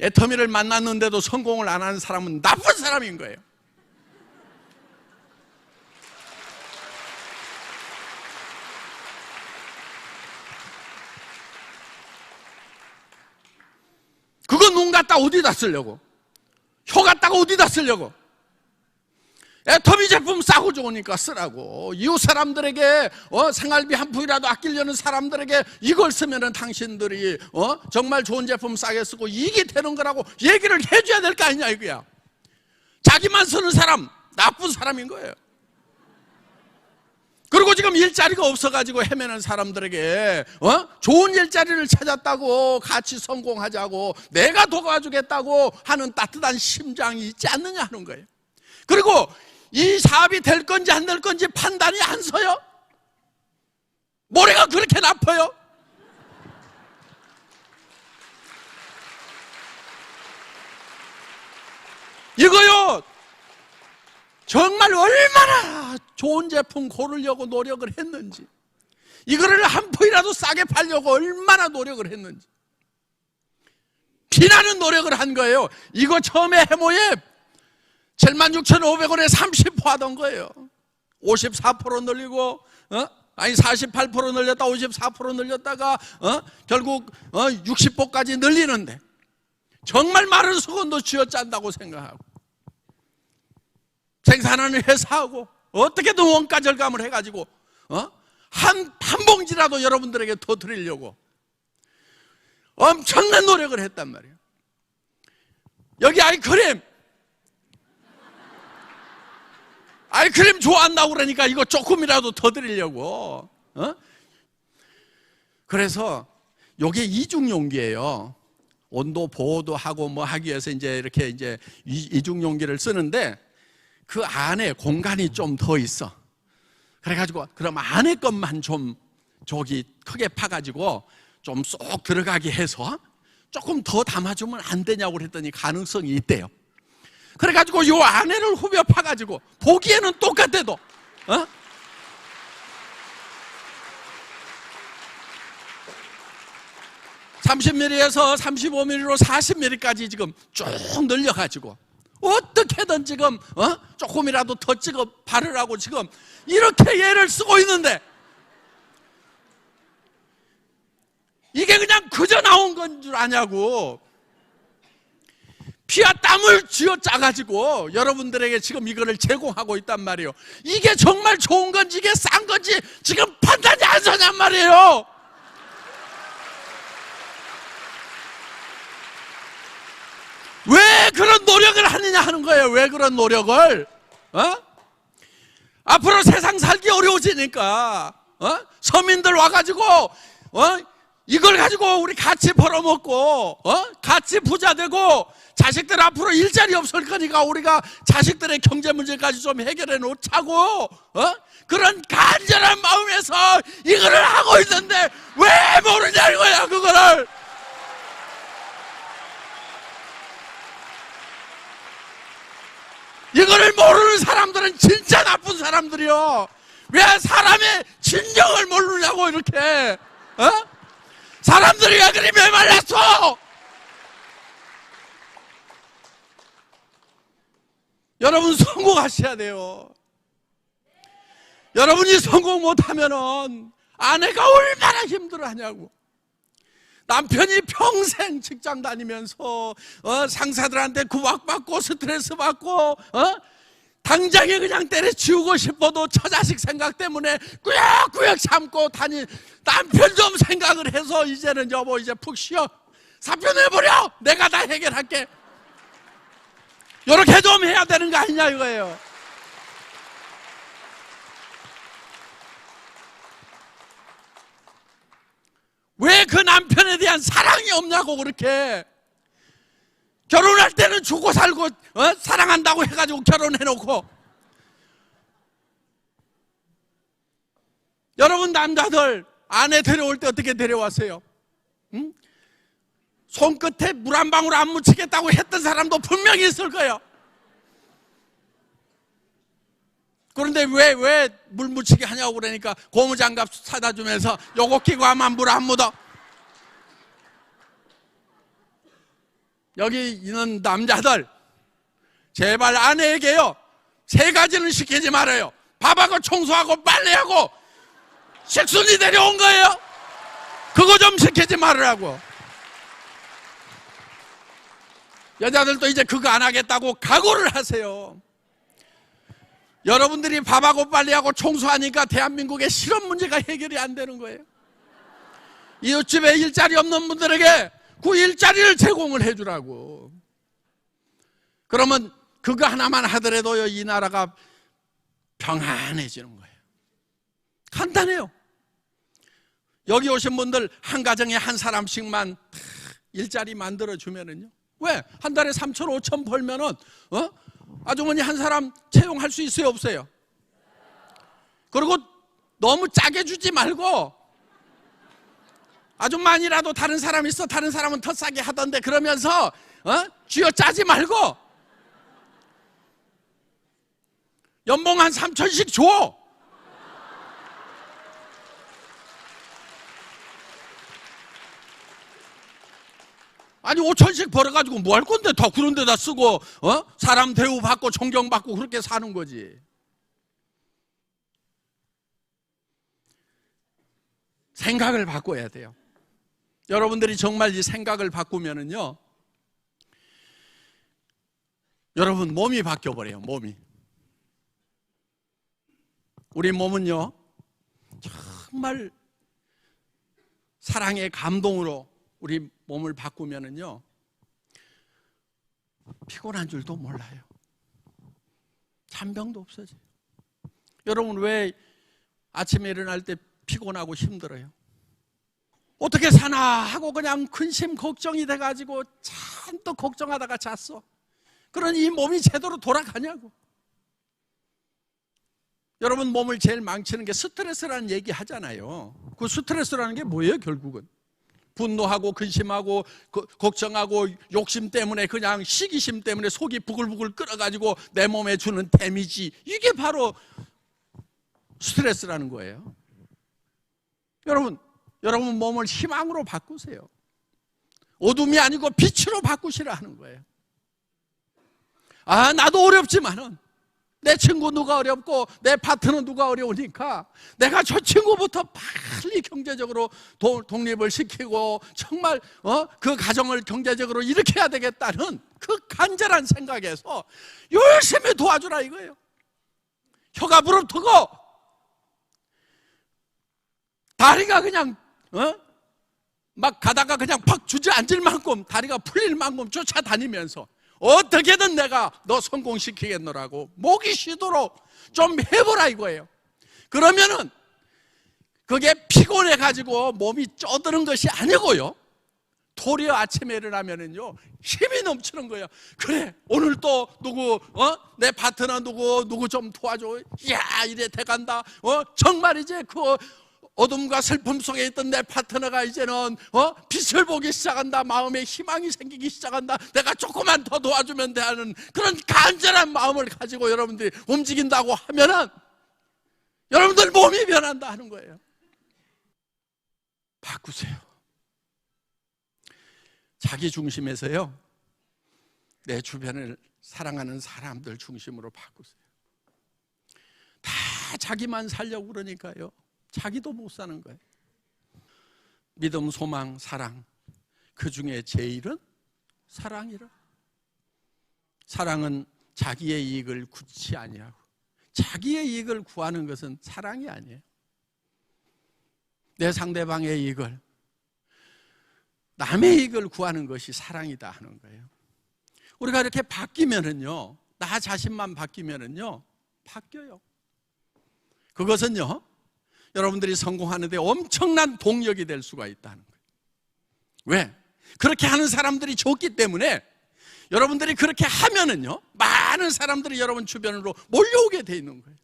애터미를 만났는데도 성공을 안 하는 사람은 나쁜 사람인 거예요. 그거 눈 갖다 어디다 쓰려고? 혀 갖다가 어디다 쓰려고? 애터미 제품 싸고 좋으니까 쓰라고. 이웃 사람들에게 어, 생활비 한 푼이라도 아끼려는 사람들에게 이걸 쓰면은 당신들이 어, 정말 좋은 제품 싸게 쓰고 이익이 되는 거라고 얘기를 해줘야 될 거 아니냐 이거야. 자기만 쓰는 사람 나쁜 사람인 거예요. 그리고 지금 일자리가 없어가지고 헤매는 사람들에게 어? 좋은 일자리를 찾았다고 같이 성공하자고 내가 도와주겠다고 하는 따뜻한 심장이 있지 않느냐 하는 거예요. 그리고 이 사업이 될 건지 안 될 건지 판단이 안 서요. 모래가 그렇게 나빠요. 이거요. 정말 얼마나 좋은 제품 고르려고 노력을 했는지 이거를 한 푼이라도 싸게 팔려고 얼마나 노력을 했는지 피나는 노력을 한 거예요 이거 처음에 해모에 76,500원에 30% 하던 거예요 54% 늘리고 어? 아니 48% 늘렸다 54% 늘렸다가 어? 결국 어? 60%까지 늘리는데 정말 마른 수건도 쥐어짠다고 생각하고 생산하는 회사하고 어떻게든 원가 절감을 해가지고 어? 한, 한 봉지라도 여러분들에게 더 드리려고 엄청난 노력을 했단 말이에요. 여기 아이크림 아이크림 좋아한다고 그러니까 이거 조금이라도 더 드리려고 어? 그래서 요게 이중 용기예요. 온도 보호도 하고 뭐 하기 위해서 이제 이렇게 이제 이- 이중 용기를 쓰는데 그 안에 공간이 좀 더 있어. 그래가지고 그럼 안에 것만 좀 저기 크게 파가지고 좀 쏙 들어가게 해서 조금 더 담아주면 안 되냐고 그랬더니 가능성이 있대요. 그래가지고 요 안에를 후벼 파가지고 보기에는 똑같아도 어? (30mm에서) (35mm로) (40mm까지) 지금 쭉 늘려가지고 어떻게든 지금 어? 조금이라도 더 찍어 바르라고 지금 이렇게 얘를 쓰고 있는데 이게 그냥 그저 나온 건 줄 아냐고 피와 땀을 쥐어 짜가지고 여러분들에게 지금 이거를 제공하고 있단 말이에요 이게 정말 좋은 건지 이게 싼 건지 지금 판단이 안 서냔 말이에요 왜 그런 노력을 하느냐 하는 거예요. 왜 그런 노력을? 어? 앞으로 세상 살기 어려워지니까 어? 서민들 와가지고 어? 이걸 가지고 우리 같이 벌어먹고 어? 같이 부자 되고 자식들 앞으로 일자리 없을 거니까 우리가 자식들의 경제 문제까지 좀 해결해 놓자고 어? 그런 간절한 마음에서 이거를 하고 있는데 왜 모르냐 이거야 그거를 이거를 모르는 사람들은 진짜 나쁜 사람들이요. 왜 사람의 진정을 모르냐고 이렇게. 어? 사람들이 왜 그리 메말랐어? 여러분 성공하셔야 돼요. 여러분이 성공 못하면은 아내가 얼마나 힘들어하냐고. 남편이 평생 직장 다니면서 어, 상사들한테 구박받고 스트레스 받고 어? 당장에 그냥 때려치우고 싶어도 처자식 생각 때문에 꾸역꾸역 참고 다니 남편 좀 생각을 해서 이제는 여보 이제 푹 쉬어. 사표 내버려! 내가 다 해결할게. 이렇게 좀 해야 되는 거 아니냐 이거예요. 왜 그 남편에 대한 사랑이 없냐고 그렇게. 결혼할 때는 죽고 살고 어? 사랑한다고 해가지고 결혼해놓고 여러분 남자들 아내 데려올 때 어떻게 데려왔어요? 응? 손끝에 물 한 방울 안 묻히겠다고 했던 사람도 분명히 있을 거예요. 그런데 왜 왜 물 묻히게 하냐고 그러니까 고무장갑 사다 주면서 요거 끼고 하면 물 안 묻어. 여기 있는 남자들 제발 아내에게요 세 가지는 시키지 말아요. 밥하고 청소하고 빨래하고 식순이 데려온 거예요. 그거 좀 시키지 말으라고. 여자들도 이제 그거 안 하겠다고 각오를 하세요. 여러분들이 밥하고 빨래하고 청소하니까 대한민국의 실업 문제가 해결이 안 되는 거예요. 이웃집에 일자리 없는 분들에게 그 일자리를 제공을 해주라고. 그러면 그거 하나만 하더라도요, 이 나라가 평안해지는 거예요. 간단해요. 여기 오신 분들 한 가정에 한 사람씩만 다 일자리 만들어 주면은요. 왜? 한 달에 3천, 5천 벌면은 어? 아주머니 한 사람 채용할 수 있어요, 없어요? 그리고 너무 짜게 주지 말고 아줌마니라도 다른 사람 있어 다른 사람은 더 싸게 하던데 그러면서 어? 쥐어 짜지 말고 연봉 한 3천씩 줘. 아니 5천씩 벌어가지고 뭐 할 건데 다 그런 데다 쓰고 어? 사람 대우받고 존경받고 그렇게 사는 거지 생각을 바꿔야 돼요 여러분들이 정말 이 생각을 바꾸면은요 여러분 몸이 바뀌어버려요 몸이 우리 몸은요 정말 사랑의 감동으로 우리 몸을 바꾸면은요 피곤한 줄도 몰라요. 잔병도 없어져요. 여러분 왜 아침에 일어날 때 피곤하고 힘들어요? 어떻게 사나 하고 그냥 근심 걱정이 돼가지고 잔뜩 걱정하다가 잤어. 그러니 이 몸이 제대로 돌아가냐고. 여러분 몸을 제일 망치는 게 스트레스라는 얘기 하잖아요. 그 스트레스라는 게 뭐예요, 결국은? 분노하고 근심하고 거- 걱정하고 욕심 때문에 그냥 시기심 때문에 속이 부글부글 끓어가지고 내 몸에 주는 데미지 이게 바로 스트레스라는 거예요. 여러분, 여러분 몸을 희망으로 바꾸세요. 어둠이 아니고 빛으로 바꾸시라 하는 거예요. 아, 나도 어렵지만은 내 친구 누가 어렵고 내 파트너 누가 어려우니까 내가 저 친구부터 빨리 경제적으로 도- 독립을 시키고 정말 어? 그 가정을 경제적으로 일으켜야 되겠다는 그 간절한 생각에서 열심히 도와주라 이거예요. 혀가 부릅뜨고 다리가 그냥 어? 막 가다가 그냥 팍 주저앉을 만큼 다리가 풀릴 만큼 쫓아다니면서 어떻게든 내가 너 성공시키겠노라고 목이 쉬도록 좀 해보라 이거예요. 그러면은 그게 피곤해 가지고 몸이 쪄드는 것이 아니고요. 도리어 아침에 일어나면은요 힘이 넘치는 거예요. 그래 오늘 또 누구 어내 파트너 누구 누구 좀 도와줘. 야 이래 돼간다. 어 정말 이제 그 어둠과 슬픔 속에 있던 내 파트너가 이제는 어 빛을 보기 시작한다. 마음에 희망이 생기기 시작한다. 내가 조금만 더 도와주면 돼 하는 그런 간절한 마음을 가지고 여러분들이 움직인다고 하면은 여러분들 몸이 변한다 하는 거예요. 바꾸세요. 자기 중심에서요. 내 주변을 사랑하는 사람들 중심으로 바꾸세요. 다 자기만 살려고 그러니까요. 자기도 못 사는 거예요. 믿음, 소망, 사랑. 그 중에 제일은 사랑이라. 사랑은 자기의 이익을 구치 아니하고 자기의 이익을 구하는 것은 사랑이 아니에요. 내 상대방의 이익을 남의 이익을 구하는 것이 사랑이다 하는 거예요. 우리가 이렇게 바뀌면은요, 나 자신만 바뀌면은요, 바뀌어요. 그것은요, 여러분들이 성공하는데 엄청난 동력이 될 수가 있다는 거예요. 왜? 그렇게 하는 사람들이 좋기 때문에 여러분들이 그렇게 하면은요, 많은 사람들이 여러분 주변으로 몰려오게 돼 있는 거예요.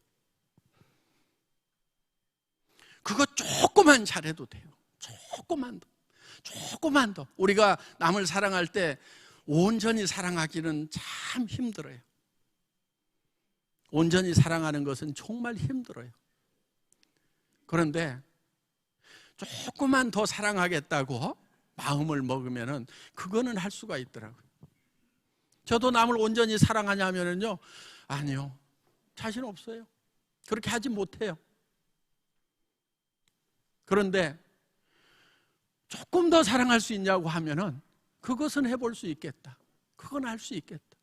그거 조금만 잘해도 돼요. 조금만 더. 조금만 더. 우리가 남을 사랑할 때 온전히 사랑하기는 참 힘들어요. 온전히 사랑하는 것은 정말 힘들어요. 그런데 조금만 더 사랑하겠다고 마음을 먹으면은 그거는 할 수가 있더라고요. 저도 남을 온전히 사랑하냐면요. 아니요. 자신 없어요. 그렇게 하지 못해요. 그런데 조금 더 사랑할 수 있냐고 하면은 그것은 해볼 수 있겠다. 그건 할 수 있겠다.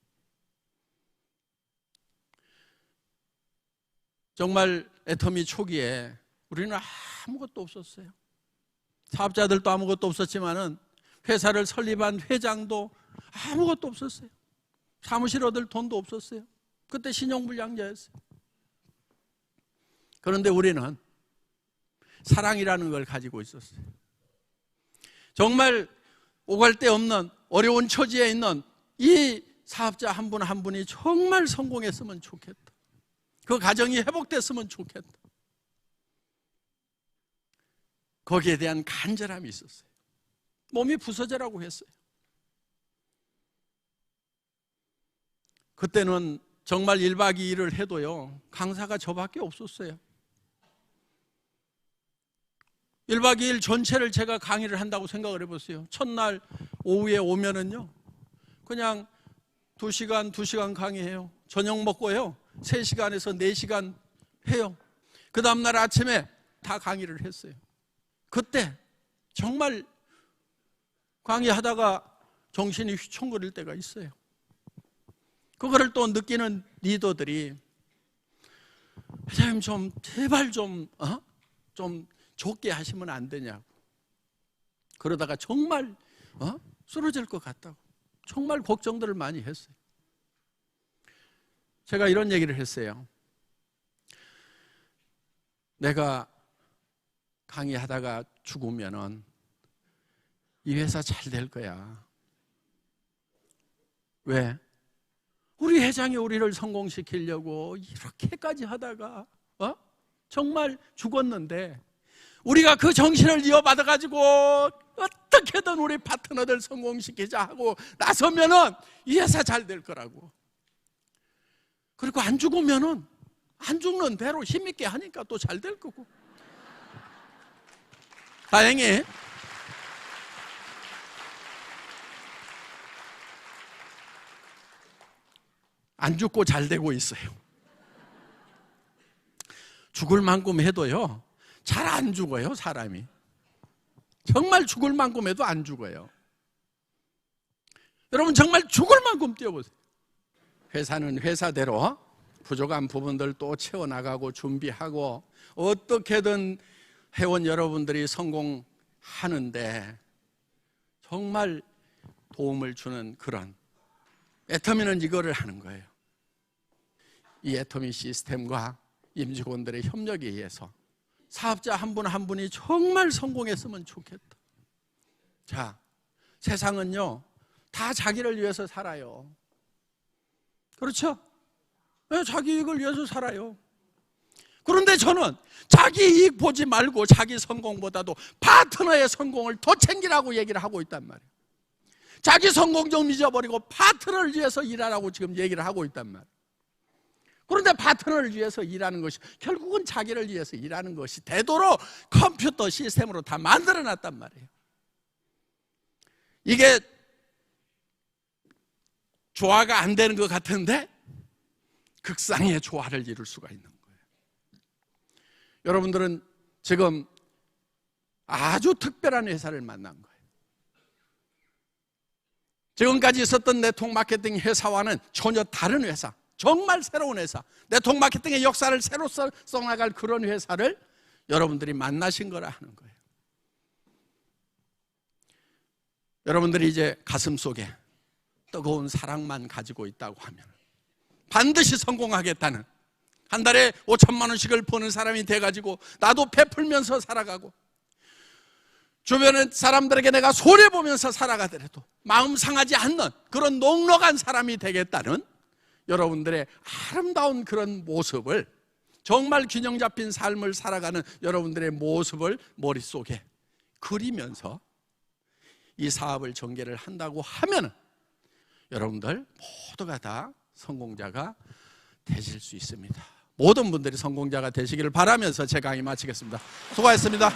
정말 애터미 초기에 우리는 아무것도 없었어요. 사업자들도 아무것도 없었지만은 회사를 설립한 회장도 아무것도 없었어요. 사무실 얻을 돈도 없었어요. 그때 신용불량자였어요. 그런데 우리는 사랑이라는 걸 가지고 있었어요. 정말 오갈 데 없는 어려운 처지에 있는 이 사업자 한 분한 분이 정말 성공했으면 좋겠다. 그 가정이 회복됐으면 좋겠다. 거기에 대한 간절함이 있었어요. 몸이 부서져라고 했어요. 그때는 정말 1박 2일을 해도요, 강사가 저밖에 없었어요. 1박 2일 전체를 제가 강의를 한다고 생각을 해보세요. 첫날 오후에 오면은요, 그냥 2시간, 2시간 강의해요. 저녁 먹고요, 3시간에서 4시간 해요. 그 다음날 아침에 다 강의를 했어요. 그때 정말 강의하다가 정신이 휘청거릴 때가 있어요. 그거를 또 느끼는 리더들이 회장님 좀 제발 좀 어? 좀 좋게 하시면 안 되냐고. 그러다가 정말 어? 쓰러질 것 같다고. 정말 걱정들을 많이 했어요. 제가 이런 얘기를 했어요. 내가 강의하다가 죽으면은 이 회사 잘 될 거야. 왜? 우리 회장이 우리를 성공시키려고 이렇게까지 하다가 어? 정말 죽었는데 우리가 그 정신을 이어받아 가지고 어떻게든 우리 파트너들 성공시키자 하고 나서면은 이 회사 잘 될 거라고. 그리고 안 죽으면은 안 죽는 대로 힘있게 하니까 또 잘 될 거고. 다행히 안 죽고 잘 되고 있어요. 죽을 만큼 해도요, 잘 안 죽어요, 사람이. 정말 죽을 만큼 해도 안 죽어요. 여러분, 정말 죽을 만큼 뛰어보세요. 회사는 회사대로 부족한 부분들 또 채워나가고 준비하고 어떻게든 회원 여러분들이 성공하는데 정말 도움을 주는 그런 애터미는 이거를 하는 거예요. 이 애터미 시스템과 임직원들의 협력에 의해서 사업자 한 분한 분이 정말 성공했으면 좋겠다. 자, 세상은요, 다 자기를 위해서 살아요. 그렇죠? 네, 자기 이익을 위해서 살아요. 그런데 저는 자기 이익 보지 말고 자기 성공보다도 파트너의 성공을 더 챙기라고 얘기를 하고 있단 말이에요. 자기 성공 좀 잊어버리고 파트너를 위해서 일하라고 지금 얘기를 하고 있단 말이에요. 그런데 파트너를 위해서 일하는 것이 결국은 자기를 위해서 일하는 것이 되도록 컴퓨터 시스템으로 다 만들어 놨단 말이에요. 이게 조화가 안 되는 것 같은데 극상의 조화를 이룰 수가 있는 거예요. 여러분들은 지금 아주 특별한 회사를 만난 거예요. 지금까지 있었던 네트워크 마케팅 회사와는 전혀 다른 회사, 정말 새로운 회사, 네트워크 마케팅의 역사를 새로 써, 써나갈 그런 회사를 여러분들이 만나신 거라 하는 거예요. 여러분들이 이제 가슴 속에 뜨거운 사랑만 가지고 있다고 하면 반드시 성공하겠다는 한 달에 5천만 원씩을 버는 사람이 돼가지고 나도 베풀면서 살아가고 주변의 사람들에게 내가 손해보면서 살아가더라도 마음 상하지 않는 그런 넉넉한 사람이 되겠다는 여러분들의 아름다운 그런 모습을 정말 균형 잡힌 삶을 살아가는 여러분들의 모습을 머릿속에 그리면서 이 사업을 전개를 한다고 하면 여러분들 모두가 다 성공자가 되실 수 있습니다. 모든 분들이 성공자가 되시기를 바라면서 제 강의 마치겠습니다. 수고하셨습니다.